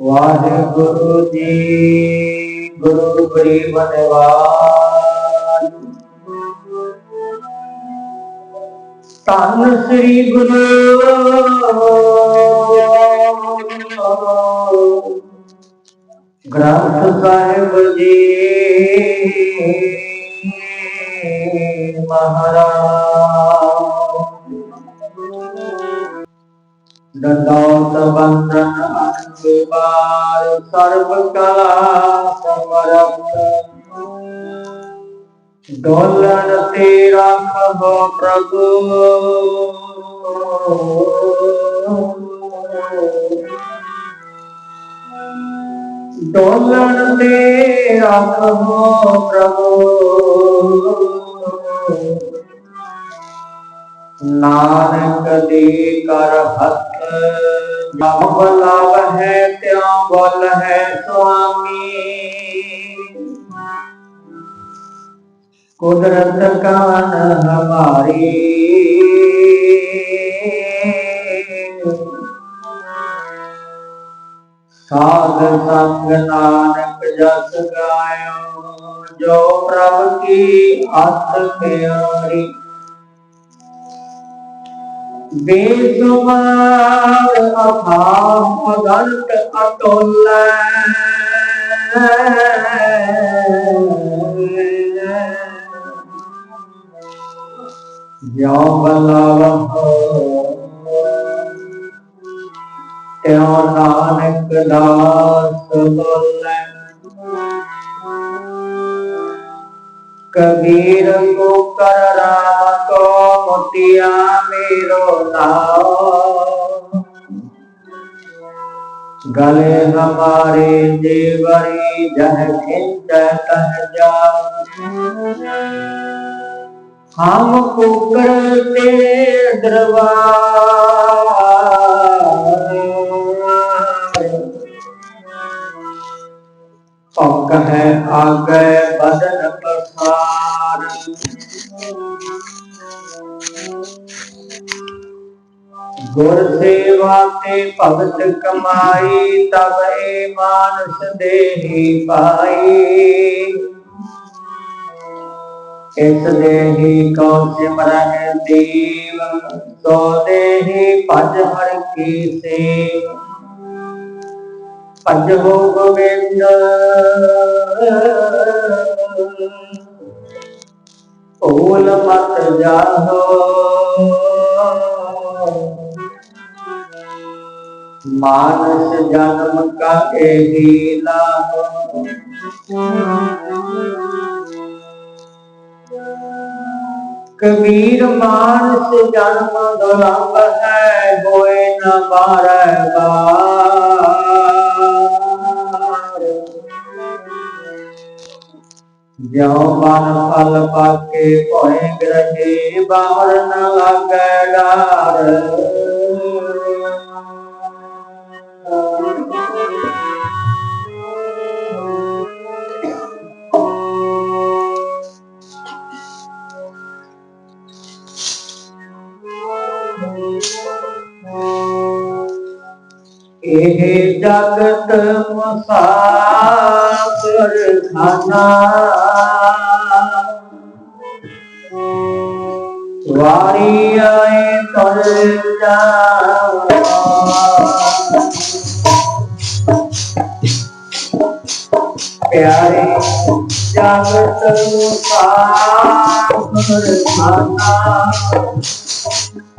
ਵਾਹਿਗੁਰੂ ਜੀ ਗੁਰੂ ਗਰੀਬ ਨਿਵਾਜ ਧੰਨ ਸ੍ਰੀ ਗੁਰੂ ਗ੍ਰੰਥ ਸਾਹਿਬ ਜੀ ਮਹਾਰਾਜ ददातबन्धन अनुदेवाय सर्वकला समरम् दोलनते राघव प्रभु डोलनते राघव प्रभु नानक दे कर हस्त ਨਾਨਕ ਦੇ ਕਰ ਹੱਥ ਜਮ ਬਲਾਵ ਹੈ ਤਿਉ ਬਲ ਹੈ ਸੁਆਮੀ ਕੁਦਰਤ ਕਾਨ ਹਮਾਰੀ ਸਾਧ ਸੰਗ ਨਾਨਕ ਜਸ ਗਾਇਓ ਜੋ ਪ੍ਰਭ ਕੀ ਅਤ ਪਿਆਰੀ बेसुमार अभावगंत अतुल यौवलव त्यों नानक दास बोल। कबीर मोतिया मेरो गले हमारे देवरी जन तन जा हम कुकर तेरे दरबार। पक है आ गए ते भगत कमाई तब ए मानस दे पाई। इस देही कौ सिमरन देव? तो देही भज हर की से। भज हो गोविंद। भूल मत जानो ਜਾਹੋ ਮਾਨਸ ਜਨਮ ਕਾ ਇਹੀ ਲਾਹੋ ਕਬੀਰ ਮਾਨਸ ਜਨਮ ਦੁਰਲਭ ਹੈ ਹੋਏ ਨ ਬਾਰੈ ਬਾਰ ਜਿਉ ਮਨ ਫਲ ਪਾਕੇ ਭੋਏ ਗ੍ਰਹੇ ਬਾਹਰ ਨ ਇਹ ਜਗਤ ਮੁਸਾਫਰ ਖਾਨਾ ਵਾਰੀ ਆਏ ਪਰ ਜਾਵਾ ਪਿਆਰੇ ਜਗਤ ਮੁਸਾਫਰ ਖਾਨਾ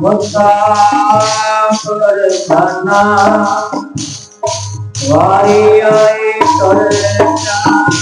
मुसाफर खाना मुसाफर खाना वारी आए कर जगत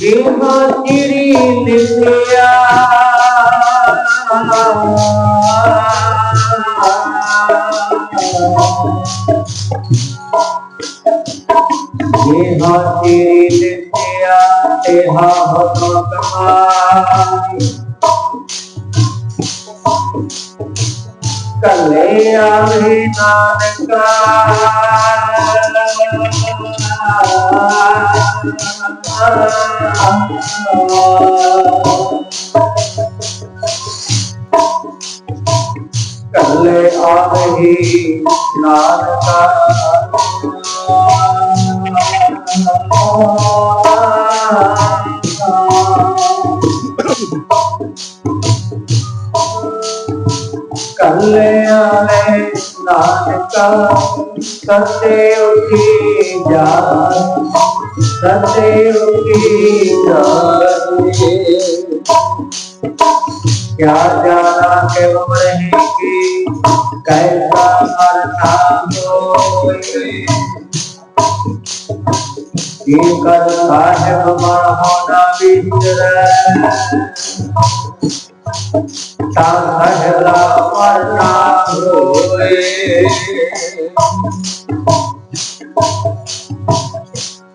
जगत वारी आए Bimantiri Nitya Yeha Tiri Nitya Teha Bhagavatmai कल्ले आही नान का कल्ले आने नान का उठी जा। सदैव की क्या जाना केवल रहेंगे कैसा करता करता है हमारा होना बिंदर ताहला मरना होए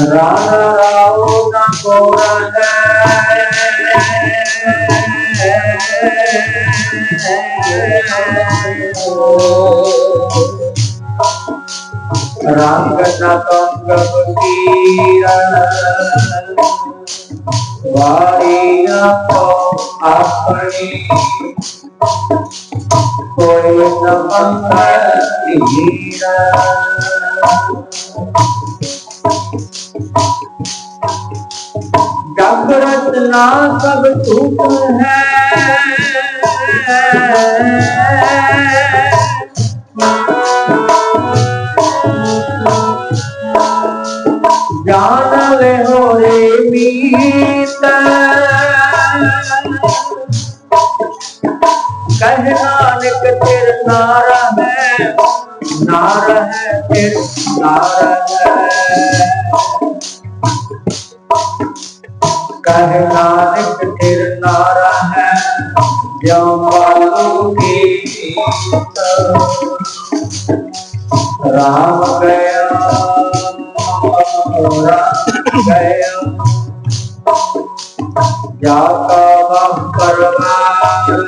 राव न गोरा रंग न कंग कीरण वारी को अपनी कोई न पंग हीरा। जागृत ना सब सुख है। जान ले हो रे मीत। नानक तेर नारा है। नारा है तेर नारा है। कह नानक तेर नारा है। मालू की राम गया राम गया। जाका वह परवार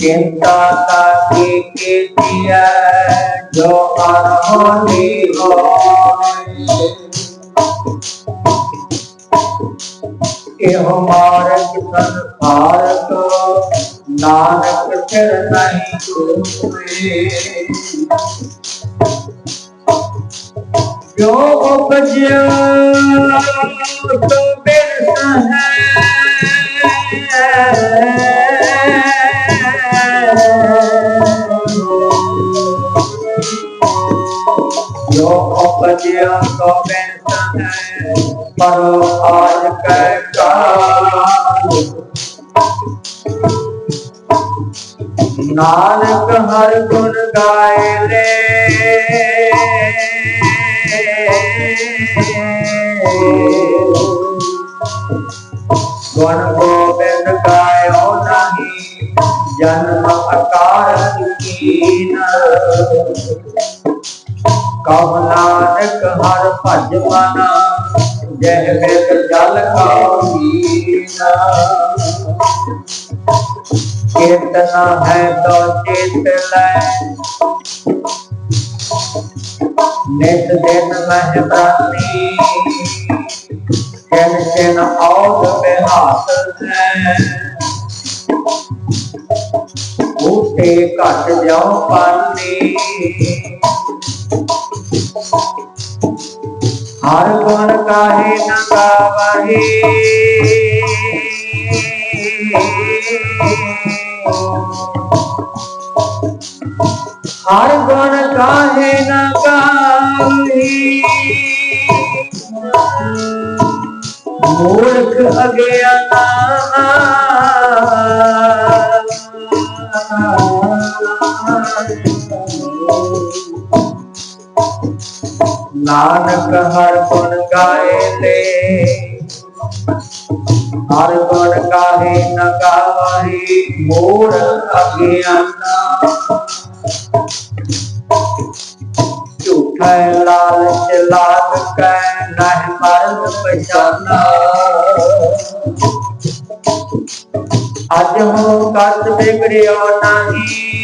चिंता ताके कीजिए जो अनहोनी हो के हमारे संसार को नानक फिर नहीं जो उपजो तो बिरसा है ਜੋ ਉਪਜਿਆ ਕੋ ਬੈਂਤ ਹੈ, ਪਰੋ ਆਜ ਕੈ ਕਾਲ। ਨਾਨਕ ਹਰ ਗੁਣ ਗਾਏ ਲੈ ਗੁਣ ਗੋਬਿੰਦ ਗਾਇਓ ਨਹੀਂ, ਜਨਮ ਅਕਾਲ ਕੀਨ। कीन कब नानक हर भज मना। जय वेद जल का केतना है तो चित ले। नित दिन मह प्राणी चिन चिन औध बेहास है। उठे घट जाओ पानी। हर गुण काहे न गावही। हर गुण काहे न गावही। मूर्ख अज्ञाना नानक हर हर गुण गाहे न गाहे मोर अज्ञाना। झूठा लाल चलाक कै नह मर्द पहचाना। अज हूँ कत बिगड़ियो नहीं,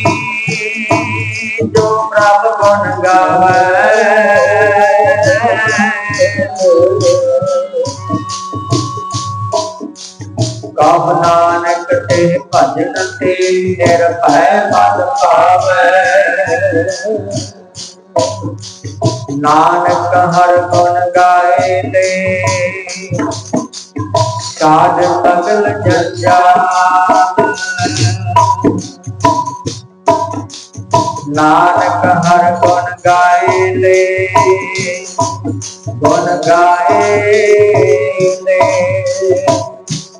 जो प्रभ गुण गावे? ਕਹ ਨਾਨਕ ਤੇ ਭਜਨ ਤੇ ਨਿਰਭੈ ਮਨ ਪਾਵੈ ਨਾਨਕ ਹਰ ਗੁਣ ਗਾਏ ਲੈ ਸਾਧ ਸਗਲ ਜੰਜਾ ਨਾਨਕ ਹਰ ਗੁਣ ਗਾਏ ਲੈ ਗੁਣ ਗਾਏ ਲੈ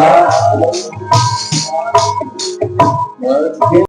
Yeah.